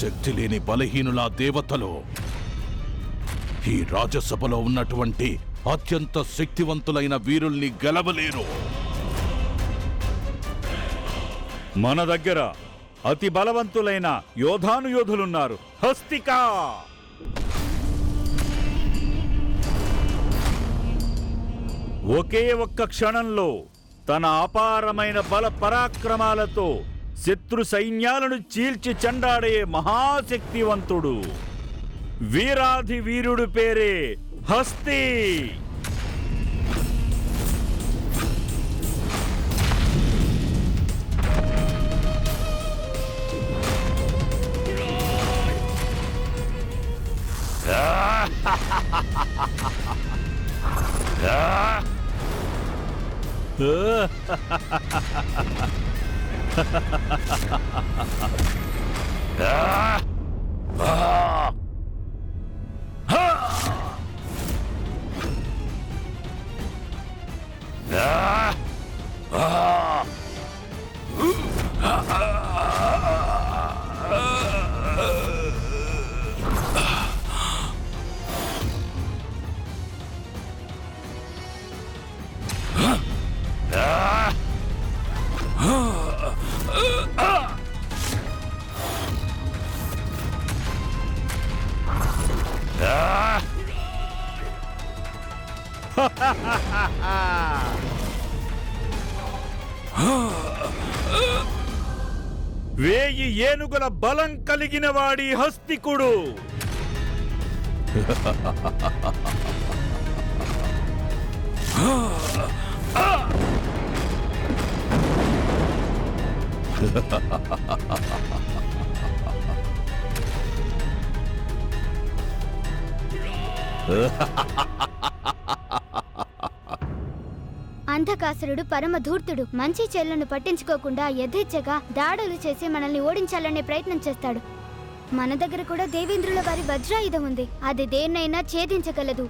శక్తి లేని బలహీనుల దేవతలు. ఈ రాజసభలో ఉన్నటువంటి అత్యంత శక్తివంతులైన వీరుల్ని గెలవలేరు. మన దగ్గర అతి బలవంతులైన యోధానుయోధులున్నారు. హస్తికా! ఒకే ఒక్క క్షణంలో తన అపారమైన బల పరాక్రమాలతో శత్రు సైన్యాలను చీల్చి చెండాడే మహాశక్తివంతుడు. వీరాధి వీరుడు పేరే హస్తి. ああああああ ఏనుగుల బలం కలిగిన వాడి హస్తికుడు. అంధకాసురుడు పరమ ధూర్తుడు మంచి చెల్లను పట్టించుకోకుండా యథేచ్ఛగా దాడులు చేసి మనల్ని ఓడించాలనే ప్రయత్నం చేస్తాడు. మన దగ్గర కూడా దేవేంద్రుల వారి వజ్రాయుధం ఉంది. అది దేన్నైనా ఛేదించగలదు.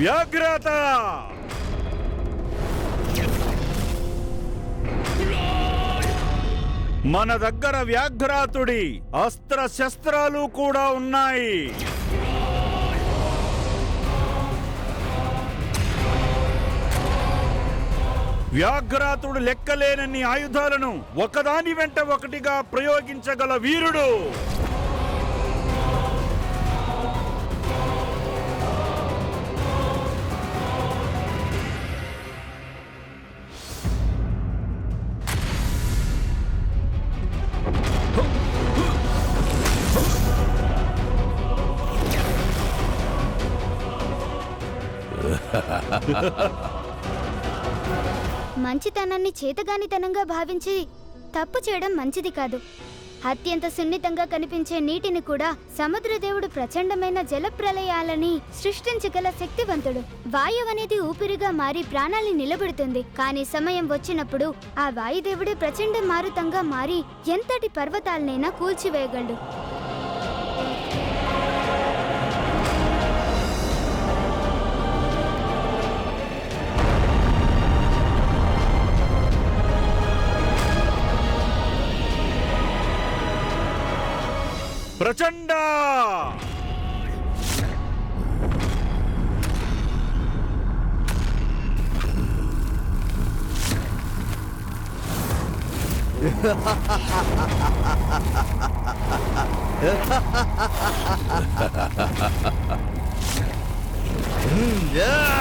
వ్యాఘ్రత! మన దగ్గర వ్యాఘ్రాతుడి అస్త్ర శస్త్రాలు కూడా ఉన్నాయి. వ్యాఘ్రాతుడు లెక్కలేనన్ని ఆయుధాలను ఒకదాని వెంట ఒకటిగా ప్రయోగించగల వీరుడు. మంచితనాన్ని చేతగానితనంగా భావించి తప్పు చేయడం మంచిది కాదు. అత్యంత సున్నితంగా కనిపించే నీటిని కూడా సముద్రదేవుడు ప్రచండమైన జలప్రలయాలని సృష్టించగల శక్తివంతుడు. వాయువు అనేది ఊపిరిగా మారి ప్రాణాల్ని నిలబెడుతుంది. కానీ సమయం వచ్చినప్పుడు ఆ వాయుదేవుడే ప్రచండ మారుతంగా మారి ఎంతటి పర్వతాలనైనా కూల్చివేయగలడు. 여잔다. 야!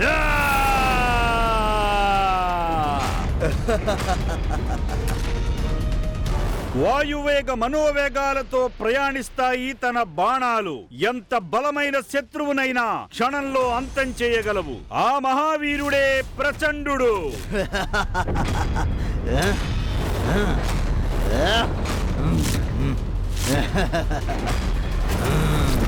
야! వాయువేగ మనోవేగాలతో ప్రయాణిస్తాయి తన బాణాలు. ఎంత బలమైన శత్రువునైనా క్షణంలో అంతం చేయగలవు. ఆ మహావీరుడే ప్రచండు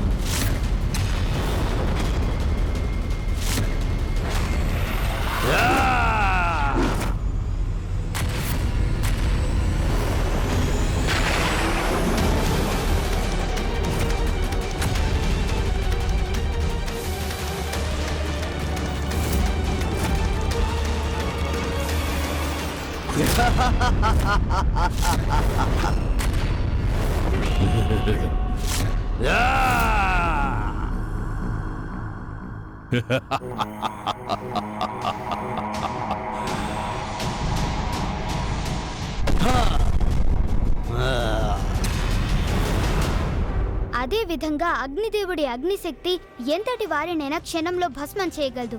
అదే విధంగా అగ్నిదేవుడి అగ్నిశక్తి ఎంతటి వారినైనా క్షణంలో భస్మం చేయగలదు.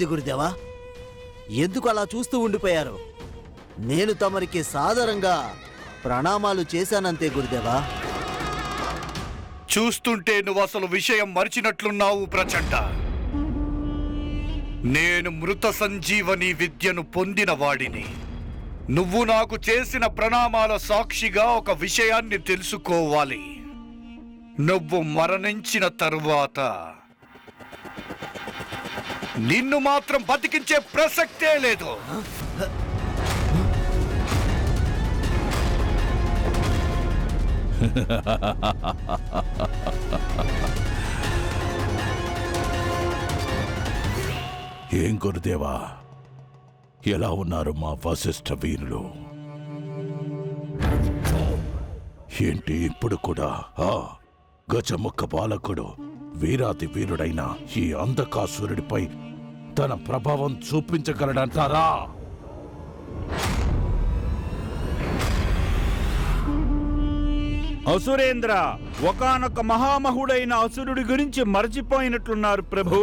ఏమైంది గురుదేవా? ఎందుకు అలా చూస్తూ ఉండిపోయారు? నేను తమరికి సాదరంగా ప్రణామాలు చేశానంతే గురుదేవా? చూస్తుంటే నువ్వు అసలు విషయం మరిచినట్లున్నావు ప్రచండ. నేను మృత సంజీవని విద్యను పొందిన వాడిని. నువ్వు నాకు చేసిన ప్రణామాల సాక్షిగా ఒక విషయాన్ని తెలుసుకోవాలి. నువ్వు మరణించిన తరువాత నిన్ను మాత్రం బతికించే ప్రసక్తే లేదు. ఏం గురుదేవా? ఎలా ఉన్నారు మా వశిష్ఠ వీరులు? ఏంటి ఇప్పుడు కూడా? ఆ గజముఖ బాలకుడు వీరాది వీరుడైన ఈ అంధకాసురుడిపై తన ప్రభావం చూపించగలడంటారా? అసురేంద్ర ఒకానొక మహామహుడైన అసురుడి గురించి మరచిపోయినట్లున్నారు ప్రభు.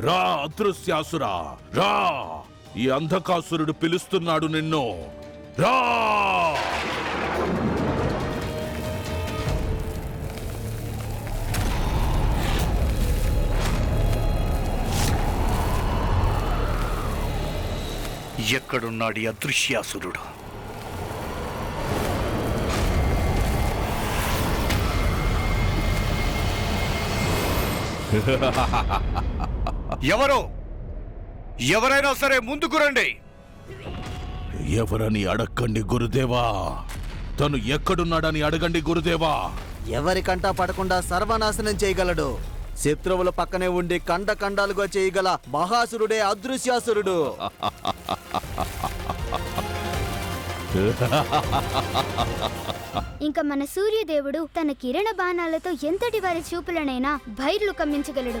రా అదృశ్యాసురా రా. ఈ అంధకాసురుడు పిలుస్తున్నాడు నిన్ను. రా! ఎక్కడున్నాడు అదృశ్యాసురుడు? ఎవరు? ఎవరైనా సరే ముందుకు రండి. ఎవరని అడగండి గురుదేవా? తను ఎక్కడున్నాడని అడగండి గురుదేవా? ఎవరికంటా పడకుండా సర్వనాశనం చేయగలడు? శత్రువుల పక్కనే ఉండి కండ కండాలుగా చేయగల మహాసురుడే అదృశ్యాసురుడు. ఇంకా మన సూర్యదేవుడు తన కిరణ బాణాలతో ఎంతటి వారి చూపులనైనా భైర్లు కమ్మించగలడు.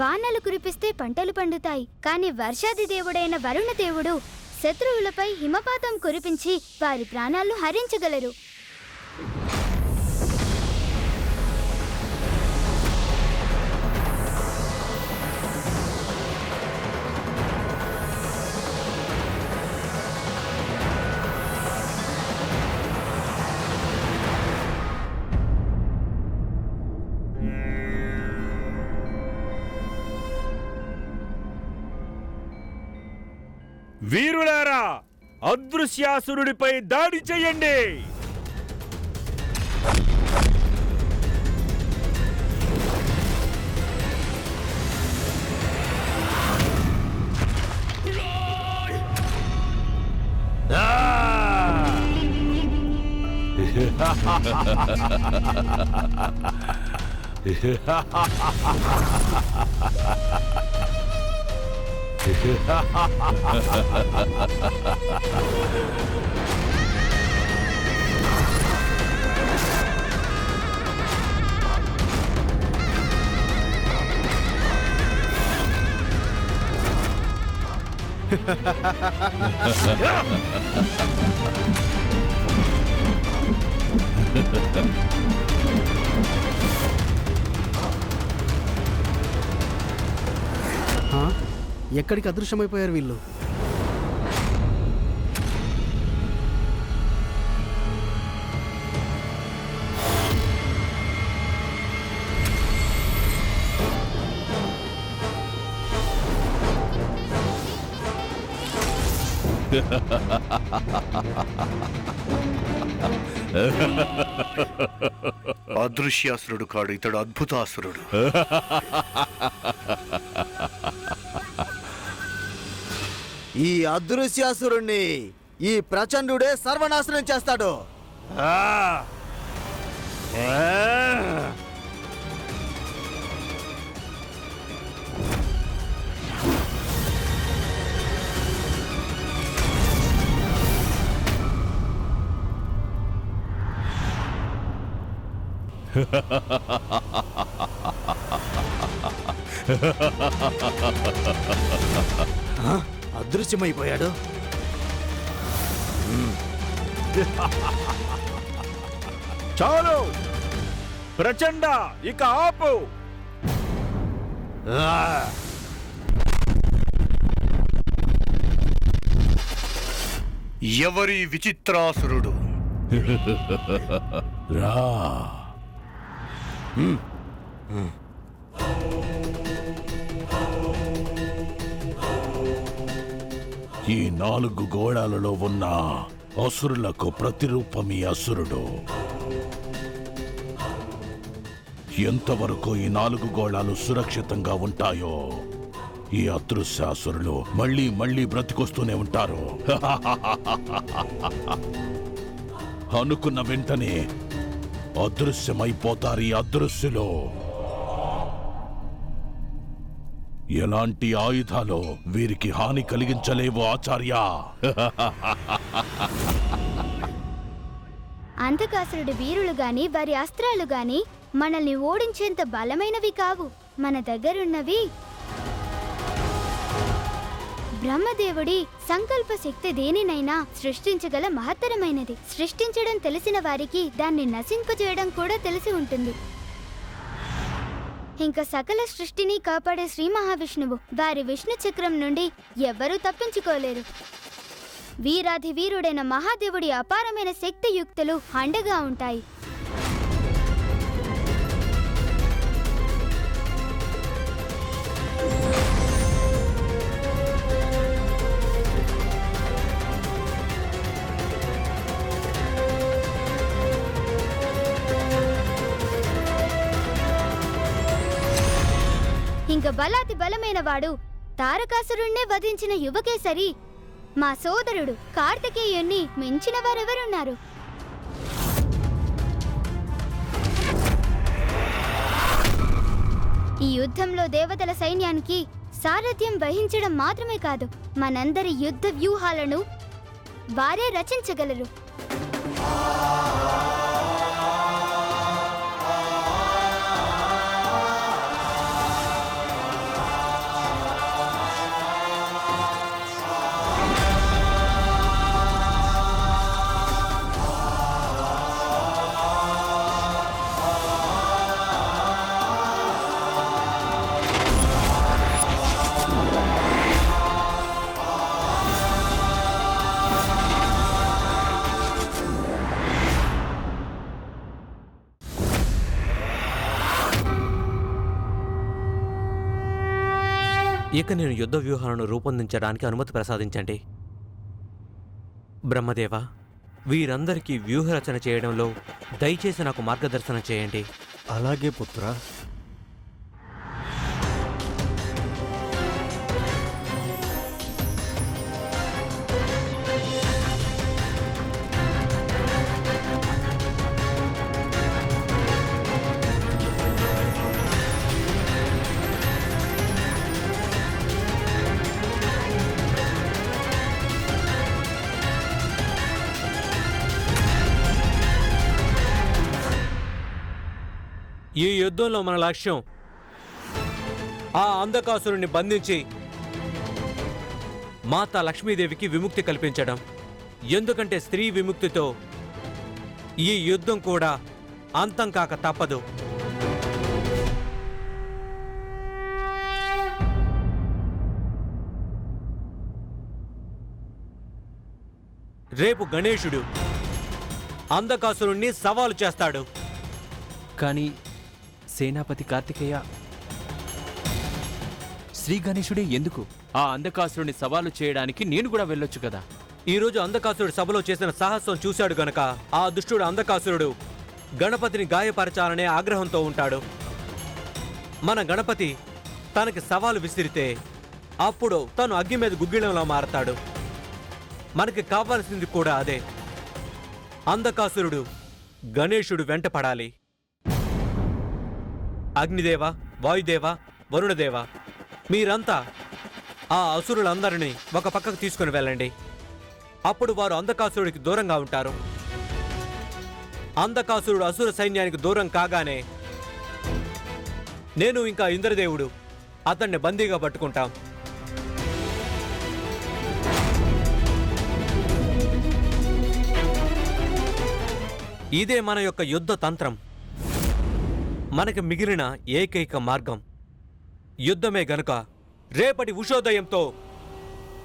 వానలు కురిపిస్తే పంటలు పండుతాయి కానీ వర్షాది దేవుడైన వరుణ దేవుడు శత్రువులపై హిమపాతం కురిపించి వారి ప్రాణాలు హరించగలరు. అదృశ్యాసురుడిపై దాడి చెయ్యండి ఆ? ఎక్కడికి అదృశ్యమైపోయారు వీళ్ళు? అదృశ్యాసురుడు కాడు ఇతడు అద్భుతాసురుడు. ఈ అదృశ్యాసురుణ్ణి ఈ ప్రచండుడే సర్వనాశనం చేస్తాడు ఆ! అదృశ్యమైపోయాడు. చాలు. ప్రచండ ఇక ఆపు! ఎవరి విచిత్రాసురుడు? రా. ఈ నాలుగు గోళాలలో ఉన్న అసురులకు ప్రతిరూపం ఈ అసురుడు. ఎంతవరకు ఈ నాలుగు గోళాలు సురక్షితంగా ఉంటాయో ఈ అదృశ్య అసురులు మళ్ళీ మళ్ళీ బ్రతికొస్తూనే ఉంటారు. అనుకున్న వెంటనే అదృశ్యమైపోతారు ఈ అదృశ్యులు. ఎలాంటి ఆయుధాలు వీరికి హాని కలిగించలేవు ఆచార్య? అంధకాసురుడి వీరులు గాని వారి అస్త్రాలు గాని మనల్ని ఓడించేంత బలమైనవి కావు. మన దగ్గరున్నవి బ్రహ్మదేవుడి సంకల్ప శక్తి దేనినైనా సృష్టించగల మహత్తరమైనది. సృష్టించడం తెలిసిన వారికి దాన్ని నశింపజేయడం కూడా తెలిసి ఉంటుంది. ఇంకా సకల సృష్టిని కాపాడే శ్రీ మహావిష్ణువు. వారి విష్ణు చక్రం నుండి ఎవ్వరూ తప్పించుకోలేరు. వీరాధి వీరుడైన మహాదేవుడి అపారమైన శక్తి యుక్తులు అండగా ఉంటాయి. ఇంక బలాతి బలమైన వాడు తారకాసురుణ్ణే వధించిన యువకేసరి మా సోదరుడు కార్తికేయుణ్ణి మించిన వారెవరున్నారు ఈ యుద్ధంలో దేవతల సైన్యానికి సారథ్యం వహించడం మాత్రమే కాదు మనందరి యుద్ధ వ్యూహాలను వారే రచించగలరు. ఇక నేను యుద్ధ వ్యూహాలను రూపొందించడానికి అనుమతి ప్రసాదించండి. బ్రహ్మదేవ వీరందరికీ వ్యూహరచన చేయడంలో దయచేసి నాకు మార్గదర్శనం చేయండి. అలాగే పుత్ర. యుద్ధంలో మన లక్ష్యం ఆ అంధకాసురుని బంధించి మాతా లక్ష్మీదేవికి విముక్తి కల్పించడం. ఎందుకంటే స్త్రీ విముక్తితో ఈ యుద్ధం కూడా అంతం కాక తప్పదు. రేపు గణేశుడు అంధకాసురుణ్ణి సవాలు చేస్తాడు. కానీ సేనాపతి కార్తికేయ. శ్రీ గణేశుడే ఎందుకు? ఆ అంధకాసురుని సవాలు చేయడానికి నేను కూడా వెళ్ళొచ్చు కదా. ఈ రోజు అంధకాసురుడు సభలో చేసిన సాహసం చూశాడు గనక. ఆ దుష్టుడు అంధకాసురుడు. గణపతిని గాయపరచాలనే ఆగ్రహంతో ఉంటాడు. మన గణపతి తనకి సవాలు విసిరితే అప్పుడు తను అగ్గి మీద గుగ్గిలంలో మారతాడు. మనకి కావాల్సింది కూడా అదే. అంధకాసురుడు గణేశుడు వెంట పడాలి. అగ్నిదేవ వాయుదేవ వరుణదేవ. మీరంతా ఆ అసురులందరినీ ఒక పక్కకు తీసుకుని వెళ్ళండి. అప్పుడు వారు అంధకాసురుడికి దూరంగా ఉంటారు. అంధకాసురుడు అసుర సైన్యానికి దూరం కాగానే నేను ఇంకా ఇంద్రదేవుడు అతన్ని బందీగా పట్టుకుంటాం. ఇదే మన యొక్క యుద్ధ తంత్రం. మనకి మిగిలిన ఏకైక మార్గం. యుద్ధమే గనుక రేపటి ఉషోదయంతో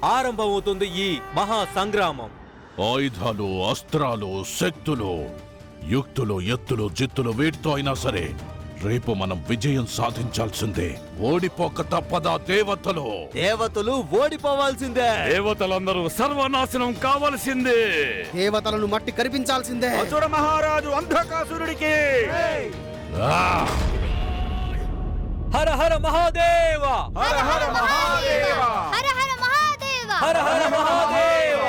ఆరంభమవుతుంది ఈ మహా సంగ్రామం ఆయుధాలు అస్త్రాలు శక్తులు యుక్తులు ఎత్తులు జిత్తులు వీటితో అయినా సరే రేపు మనం విజయం సాధించాల్సిందే. ఓడిపోక తప్పదా దేవతలు? దేవతలు ఓడిపోవాల్సిందే. దేవతలందరూ సర్వనాశనం కావలసిందే. దేవతలను మట్టి కరిపించాల్సిందే. అసుర మహారాజు అంధకాసురుడికి. ఆ! హర హర మహాదేవ హర హర మహాదేవ హర హర మహాదేవ హర హర మహాదేవ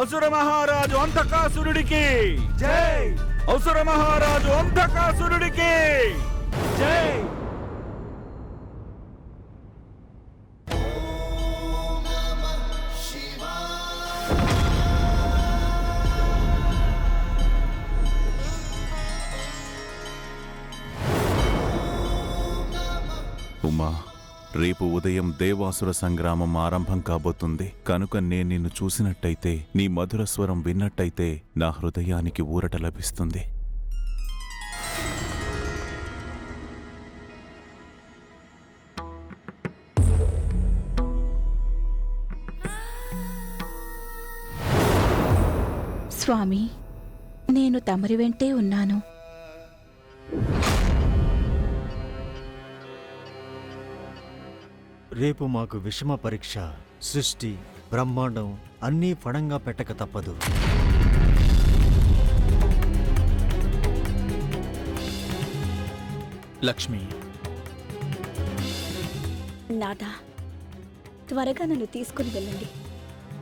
అసుర మహారాజు అంధకాసురుడికి జై అసుర మహారాజు అంధకాసురుడికి జై రేపు ఉదయం దేవాసుర సంగ్రామం ఆరంభం కాబోతుంది. కనుక నేను నిన్ను చూసినట్టయితే నీ మధుర స్వరం విన్నట్టయితే నా హృదయానికి ఊరట లభిస్తుంది. స్వామి నేను తమరి వెంటే ఉన్నాను. రేపు మాకు విషమ పరీక్ష సృష్టి బ్రహ్మాండం అన్నీ ఫడంగా పెట్టక తప్పదు. లక్ష్మి. నాదా త్వరగా నన్ను తీసుకుని వెళ్ళండి.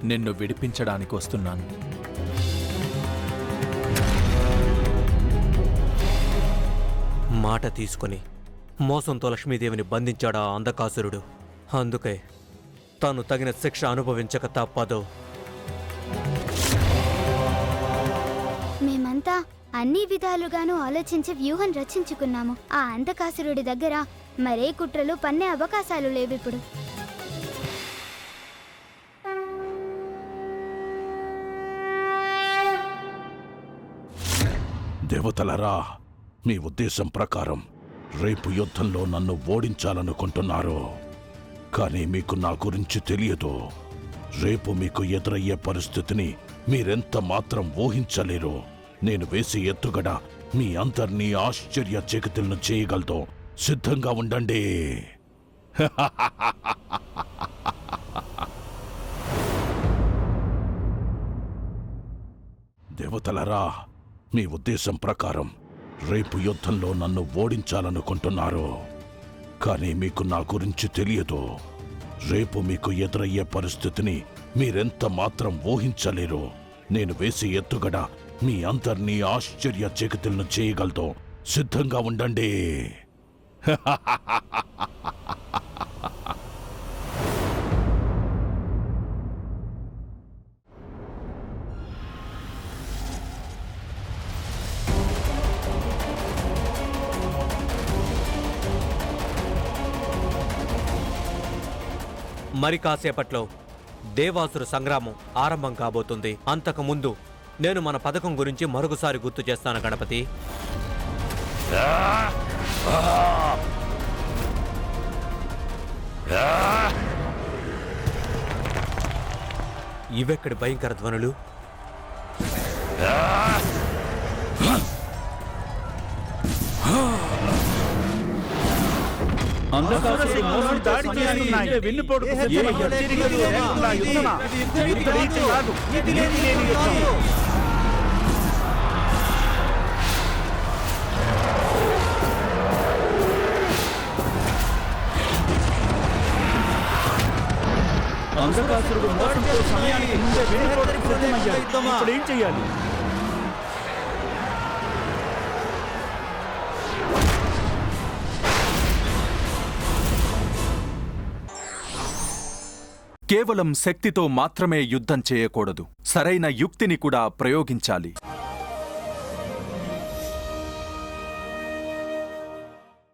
నిన్ను విడిపించడానికి వస్తున్నాను. మాట తీసుకొని మోసంతో లక్ష్మీదేవిని బంధించాడు ఆ అంధకాసురుడు? అందుకే తాను తగిన శిక్ష అనుభవించక తప్పదు. మేమంతా అన్ని విధాలుగాను ఆలోచించి వ్యూహం రచించుకున్నాము. ఆ అంధకాసురుడి దగ్గర మరే కుట్రలు పన్నే అవకాశాలు లేవిప్పుడు దేవతలరా మీ ఉద్దేశం ప్రకారం రేపు యుద్ధంలో నన్ను ఓడించాలనుకుంటున్నారు. కానీ మీకు నా గురించి తెలియదు. రేపు మీకు ఎదురయ్యే పరిస్థితిని మీరెంత మాత్రం ఊహించలేరు. నేను వేసి ఎత్తుగడ మీ అందరినీ ఆశ్చర్య చేకతులను చేయగలదు సిద్ధంగా ఉండండి. దేవతలరా మీ ఉద్దేశం ప్రకారం రేపు యుద్ధంలో నన్ను ఓడించాలనుకుంటున్నారు. కానీ మీకు నా గురించి తెలియదు. రేపు మీకు ఎదురయ్యే పరిస్థితిని మీరెంత మాత్రం ఊహించలేరు. నేను వేసే ఎత్తుగడ మీ అందరినీ ఆశ్చర్య చకితులను చేయగలదు. సిద్ధంగా ఉండండి. మరి కాసేపట్లో దేవాసురు సంగ్రామం ఆరంభం కాబోతుంది అంతకు ముందు నేను మన పథకం గురించి మరొకసారి గుర్తు చేస్తాను గణపతి ఇవెక్కడి భయంకర ధ్వనులు Ah! అంధకాసురుడు మోసంతో సమయానికి ముందే సిద్ధమయ్యాడు. ఇప్పుడు ఏం చెయ్యాలి కేవలం శక్తితో మాత్రమే యుద్ధం చేయకూడదు. సరైన యుక్తిని కూడా ప్రయోగించాలి.